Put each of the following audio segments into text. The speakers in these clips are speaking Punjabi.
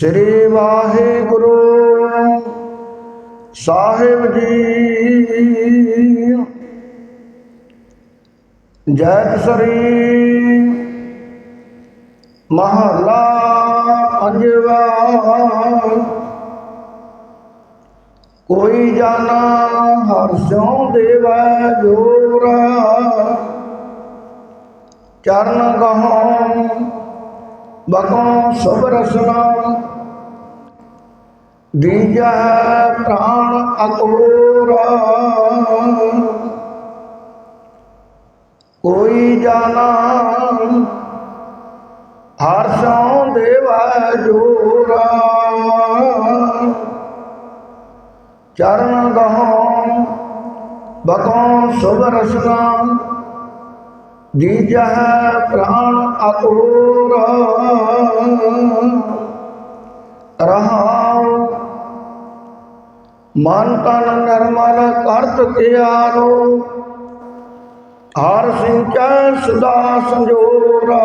ਸ੍ਰੀ ਵਾਹਿਗੁਰੂ ਸਾਹਿਬ ਜੀ। ਜੈ ਸ੍ਰੀ ਮਹਲਾ ਪੰਜਵਾ। ਕੋਈ ਜਾਣਾ ਹਰ ਸਿਉ ਦੇਵੈ ਜੋਰਾ। ਚਰਨ ਗਹੋ ਬਕੋ ਸਭ ਰਸਨਾ ਦੀਜੈ ਪ੍ਰਾਣ ਅਕੋਰਾ ਕੋਈ ਜਾਣਾ ਹਰ ਸਉ ਦੇਵਾ ਜੋਰਾ। ਚਰਨ ਗਹੋ, ਬਕੋ ਸਭ ਰਸਨਾ ਦੀਜੈ ਪ੍ਰਾਣ ਅਕੋਰਾ ਰਹਾਉ। ਮਨ ਤਨ ਨਿਰਮਲ ਕਰਤ ਤਿਆਰੋ। ਹਰ ਸਿੰਚੈ ਸਦਾ ਸੰਜੋਰਾ।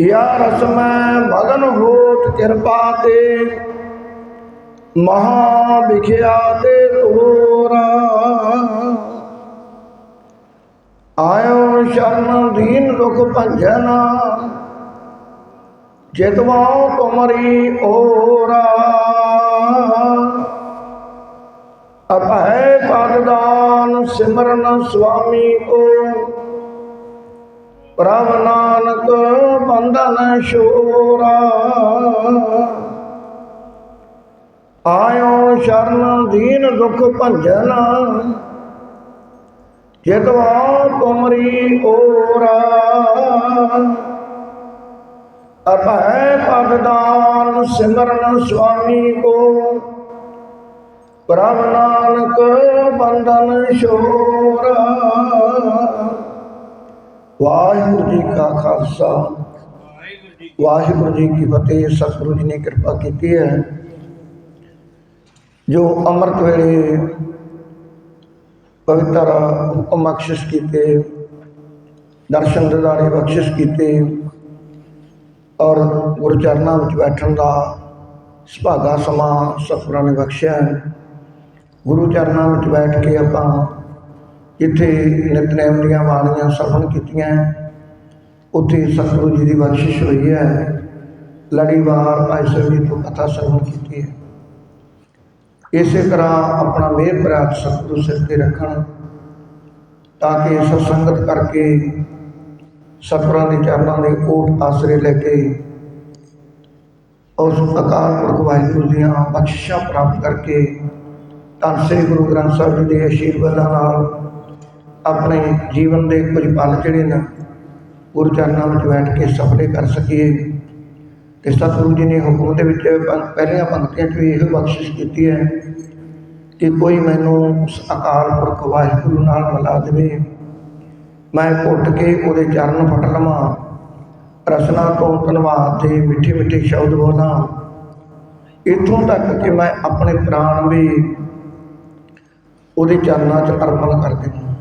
ਯਾ ਰਸ ਮੈਂ ਮਗਨ ਹੋਤ ਕਿਰਪਾ ਤੇ। ਮਹਾ ਵਿਖਿਆ ਤੇ ਤੋਰਾ ਆਇਓ ਸ਼ਰਨ ਦੀਨ ਦੁਖ ਭੰਜਨਾ ਜਿਤਵਾ ਤੁਮਰੀ ਓਰਾ। ਅਭੈ ਪਦਦਾਨ ਸਿਮਰਨ ਸੁਆਮੀ ਕੋ ਪ੍ਰਭ ਨਾਨਕ ਬੰਧਨ ਸ਼ੋਰਾ ਆਇਓ ਸ਼ਰਨ ਦੀਨ ਦੁਖ ਭੰਜਨਾ ਜਿਤਵਾ ਤੁਮਰੀ ਓਰਾ ਅਭੈ ਪਦਦਾਨ ਸਿਮਰਨ ਸੁਆਮੀ ਕੋ ਪ੍ਰਭ ਨਾਨਕ ਬੰਧਨ ਸ਼ੋਰਾ ਵਾਹਿਗੁਰੂ ਜੀ ਕਾ ਖਾਲਸਾ ਵਾਹਿਗੁਰੂ ਜੀ ਕੀ ਫਤਿਹ ਸਤਿਗੁਰੂ ਜੀ ਨੇ ਕਿਰਪਾ ਕੀਤੀ ਹੈ ਜੋ ਅੰਮ੍ਰਿਤ ਵੇਲੇ ਪਵਿੱਤਰ ਹੁਕਮ ਬਖਸ਼ਿਸ਼ ਕੀਤੇ, ਦਰਸ਼ਨ ਦਿਦਾਰੇ ਬਖਸ਼ਿਸ਼ ਕੀਤੇ ਔਰ ਗੁਰੂ ਚਰਨਾਂ ਵਿੱਚ ਬੈਠਣ ਦਾ ਸੁਭਾਗਾ ਸਮਾਂ ਸਤਿਗੁਰਾਂ ਨੇ ਬਖਸ਼ਿਆ ਹੈ। ਗੁਰੂ ਚਰਨਾਂ ਵਿੱਚ ਬੈਠ ਕੇ ਆਪਾਂ ਜਿੱਥੇ ਨਿਤਨੇਮ ਦੀਆਂ ਬਾਣੀਆਂ ਸਰਵਣ ਕੀਤੀਆਂ ਉੱਥੇ ਸਤਿਗੁਰੂ ਜੀ ਦੀ ਬਖਸ਼ਿਸ਼ ਹੋਈ ਹੈ ਲੜੀਵਾਰ ਭਾਈ ਸਾਹਿਬ ਜੀ ਤੋਂ ਕਥਾ ਸਰਵਣ ਕੀਤੀ ਹੈ ਇਸੇ ਤਰ੍ਹਾਂ ਆਪਣਾ ਮਿਹਰ ਪ੍ਰਾਪਤ ਸਤਿਗੁਰੂ ਸਿਰ ਤੇ ਰੱਖਣ ਤਾਂ ਕਿ ਸਤਸੰਗਤ ਕਰਕੇ ਸਤਿਗੁਰਾਂ ਦੇ ਚਰਨਾਂ ਦੇ ਕੋਟ ਆਸਰੇ ਲੈ ਕੇ ਉਸ ਅਕਾਲ ਪੁਰਖ ਵਾਹਿਗੁਰੂ ਦੀਆਂ ਬਖਸ਼ਿਸ਼ਾਂ ਪ੍ਰਾਪਤ ਕਰਕੇ ਧੰਨ ਸ੍ਰੀ ਗੁਰੂ ਗ੍ਰੰਥ ਸਾਹਿਬ ਜੀ ਦੇ ਆਸ਼ੀਰਵਾਦਾਂ ਨਾਲ ਆਪਣੇ ਜੀਵਨ ਦੇ ਕੁਝ ਪਲ ਜਿਹੜੇ ਨੇ ਗੁਰੂ ਚਰਨਾਂ ਵਿੱਚ ਬੈਠ ਕੇ ਸਫਲੇ ਕਰ ਸਕੀਏ। ਇਸ ਤਰ੍ਹਾਂ ਗੁਰੂ ਜੀ ਨੇ ਹੁਕਮ ਦੇ ਵਿੱਚ ਪੰ- ਪਹਿਲੀਆਂ ਪੰਕਤੀਆਂ 'ਚ ਵੀ ਇਹ ਬਖਸ਼ਿਸ਼ ਕੀਤੀ ਹੈ ਕਿ ਕੋਈ ਮੈਨੂੰ ਉਸ ਅਕਾਲ ਪੁਰਖ ਵਾਹਿਗੁਰੂ ਨਾਲ ਮਿਲਾ ਦੇਵੇ। ਮੈਂ ਘੁੱਟ ਕੇ ਉਹਦੇ ਚਰਨ ਫੜ ਲਵਾਂ, ਰਸਨਾ ਤੋਂ ਧੰਨਵਾਦ ਦੇ ਮਿੱਠੇ ਮਿੱਠੇ ਸ਼ਬਦ ਬੋਲਾਂ। ਇੱਥੋਂ ਤੱਕ ਕਿ ਮੈਂ ਆਪਣੇ ਪ੍ਰਾਣ ਵੀ ਉਹਦੇ ਚਰਨਾਂ 'ਚ ਅਰਪਣ ਕਰ ਦੇਵਾਂ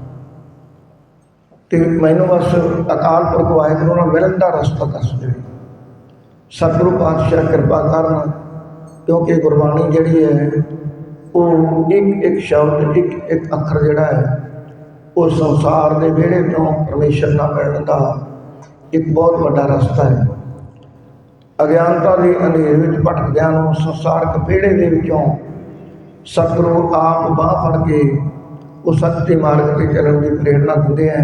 ਤੇ ਮੈਨੂੰ ਬਸ ਅਕਾਲ ਪੁਰਖ ਵਾਹਿਗੁਰੂ ਨਾਲ ਮਿਲਣ ਦਾ ਰਸਤਾ ਦੱਸ ਦੇਵੇ। ਸਤਿਗੁਰੂ ਪਾਤਸ਼ਾਹ ਕਿਰਪਾ ਕਰਨ ਕਿਉਂਕਿ ਗੁਰਬਾਣੀ ਜਿਹੜੀ ਹੈ, ਉਹ ਇੱਕ ਇੱਕ ਸ਼ਬਦ, ਇੱਕ ਇੱਕ ਅੱਖਰ ਜਿਹੜਾ ਹੈ, ਉਹ ਸੰਸਾਰ ਦੇ ਵਿਹੜੇ ਤੋਂ ਪਰਮੇਸ਼ਰ ਨਾਲ ਮਿਲਣ ਦਾ ਇੱਕ ਬਹੁਤ ਵੱਡਾ ਰਸਤਾ ਹੈ। ਅਗਿਆਨਤਾ ਦੇ ਅੰਧੇਰੇ ਵਿੱਚ ਭਟਕਦਿਆਂ ਨੂੰ ਸੰਸਾਰਕ ਵਿਹੜੇ ਦੇ ਵਿੱਚੋਂ ਸਤਿਗੁਰੂ ਆਪ ਬਾਹ ਫੜ ਕੇ ਉਹ ਸੱਚ ਦੇ ਮਾਰਗ ਤੇ ਚੱਲਣ ਦੀ ਪ੍ਰੇਰਣਾ ਦਿੰਦੇ ਆ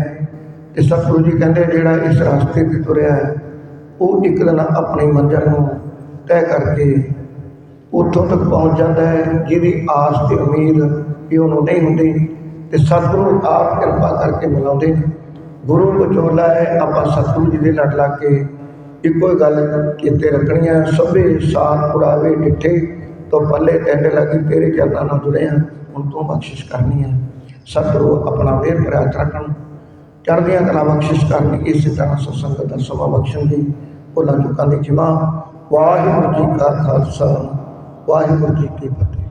ਤੇ ਸਤਿਗੁਰੂ ਜੀ ਕਹਿੰਦੇ, ਜਿਹੜਾ ਇਸ ਰਸਤੇ ਤੇ ਤੁਰਿਆ ਹੈ ਉਹ ਇੱਕ ਦਿਨ ਆਪਣੀ ਮੰਜ਼ਿਲ ਨੂੰ ਤੈਅ ਕਰਕੇ ਉੱਥੋਂ ਤੱਕ ਪਹੁੰਚ ਜਾਂਦਾ ਹੈ, ਜਿਹਦੀ ਆਸ ਤੇ ਉਮੀਦ ਵੀ ਉਹਨੂੰ ਨਹੀਂ ਹੁੰਦੀ ਤੇ ਸਤਿਗੁਰੂ ਆਪ ਕਿਰਪਾ ਕਰਕੇ ਮਿਲਾਉਂਦੇ ਗੁਰੂ ਵਿਚੋਲਾ ਹੈ, ਆਪਾਂ ਸਤਿਗੁਰੂ ਜੀ ਦੇ ਲੜ ਲੱਗ ਕੇ ਇੱਕੋ ਹੀ ਗੱਲ ਰੱਖਣੀ ਹੈ ਸਭੇ ਸਾਥ ਪੁਰਾਵੇ ਡਿੱਠੇ ਤੋਂ ਪੱਲੇ ਟੈਂਡ ਲੱਗੀ ਤੇਰੇ ਚਰਨਾਂ ਨਾਲ ਜੁੜੇ ਹਾਂ ਹੁਣ ਤੋਂ ਬਖਸ਼ਿਸ਼ ਕਰਨੀ ਹੈ ਸਤਿਗੁਰੂ ਆਪਣਾ ਮਿਹਰ ਪ੍ਰਾਪਤ ਰੱਖਣ ਚੜ੍ਹਦੀਆਂ ਕਲਾ ਬਖਸ਼ਿਸ਼ ਕਰਨ, ਇਸੇ ਤਰ੍ਹਾਂ ਸਤਸੰਗ ਦਾ ਸਭਾ ਬਖਸ਼ਣ ਦੀ ਭੁੱਲਾਂ ਚੁੱਕਾਂ ਦੀ ਖਿਮਾ ਵਾਹਿਗੁਰੂ ਜੀ ਕਾ ਖਾਲਸਾ ਵਾਹਿਗੁਰੂ ਜੀ ਕੀ ਫਤਿਹ।